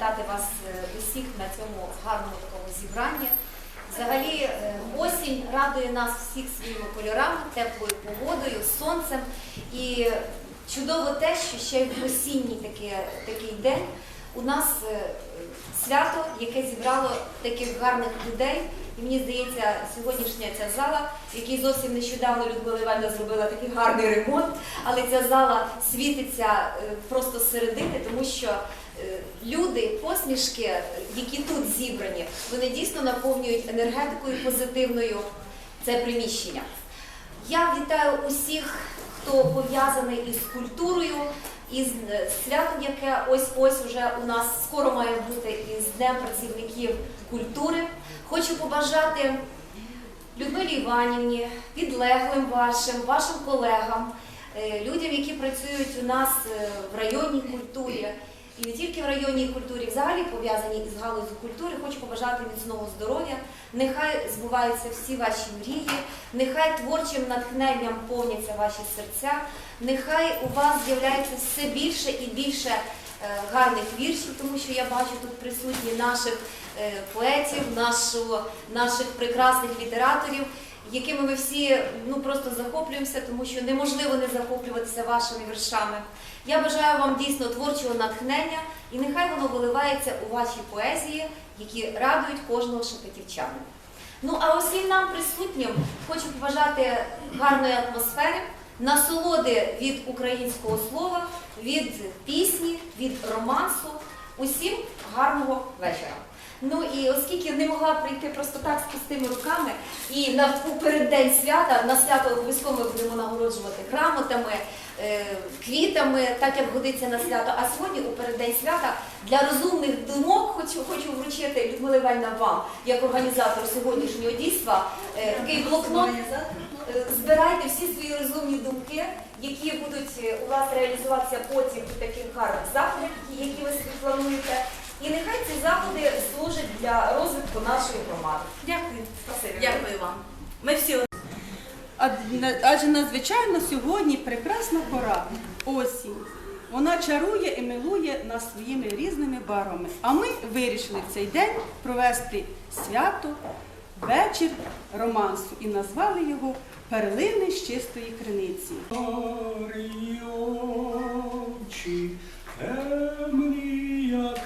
привітати вас е, усіх на цьому гарному такому зібранні. Взагалі, е, осінь радує нас всіх своїми кольорами, теплою погодою, сонцем. І чудово те, що ще в осінній такий, такий день у нас е, свято, яке зібрало таких гарних людей. І мені здається, сьогоднішня ця зала, в якій зовсім нещодавно Людмила Івановна зробила такий гарний ремонт, але ця зала світиться просто середини, тому що люди, посмішки, е, які тут зібрані, вони дійсно наповнюють енергетикою позитивною це приміщення. Я вітаю усіх, хто пов'язаний із культурою, із е, святом, яке ось ось уже у нас скоро має бути із Днем працівників культури. Хочу побажати Людмилі Іванівні, підлеглим вашим, вашим колегам, е, людям, які працюють у нас е, в районній культурі. І не тільки в районній культурі, взагалі пов'язані із галузю культури, хочу побажати міцного здоров'я. Нехай збуваються всі ваші мрії, нехай творчим натхненням повняться ваші серця, нехай у вас з'являється все більше і більше е, гарних віршів, тому що я бачу тут присутні наших е, поетів, нашого, наших прекрасних літераторів, якими ми всі ну просто захоплюємося, тому що неможливо не захоплюватися вашими віршами. Я бажаю вам дійсно творчого натхнення, і нехай воно виливається у ваші поезії, які радують кожного шепетівчана. Ну а усім нам присутнім хочу побажати гарної атмосфери, насолоди від українського слова, від пісні, від романсу. Усім гарного вечора. Ну і оскільки не могла прийти просто так з пустими руками, і на переддень свята на свято обов'язково будемо нагороджувати грамотами, квітами, так як годиться на свято. А сьогодні у переддень свята для розумних думок хочу, хочу вручити Людмила Іванівна вам, як організатор сьогоднішнього дійства, е, такий блокнот. Е, Збирайте всі свої розумні думки, які будуть е, у вас реалізуватися потім у таких гарних заходах, які ви собі плануєте. І нехай ці заходи служать для розвитку нашої громади. Дякую. Спасибі. Дякую вам. Ми всі Адже надзвичайно сьогодні прекрасна пора осінь. Вона чарує і милує нас своїми різними барвами. А ми вирішили в цей день провести свято, вечір романсу і назвали його Перлини з чистої криниці. Темні, як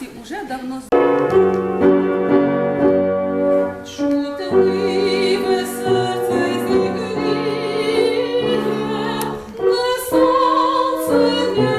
романсів уже давно Чутливе серце зігріє, сонце